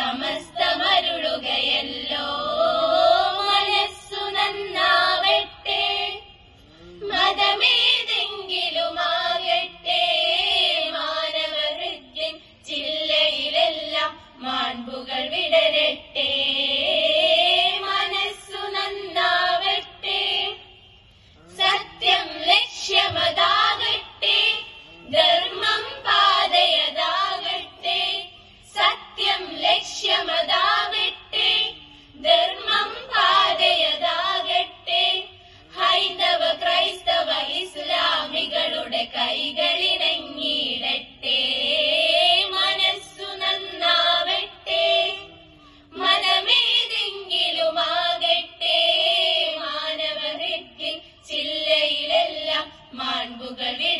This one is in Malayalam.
സമസ്തമരുളുകയല്ലോ. മനസ്സു നന്നാവട്ടെ മതമേതെങ്കിലുമാകട്ടെ. മാനവഹൃദ്യൻ ചില്ലയിലെല്ലാം മാൺപുകൾ വിടരട്ടെ. കൈകളിണങ്ങിയിടട്ടെ മനസ്സു നന്നാവട്ടെ മനമേതെങ്കിലുമാകട്ടെ മാനവഹൃത്തിൽ ചില്ലയിലെല്ലാം മാൺപുകൾ വിട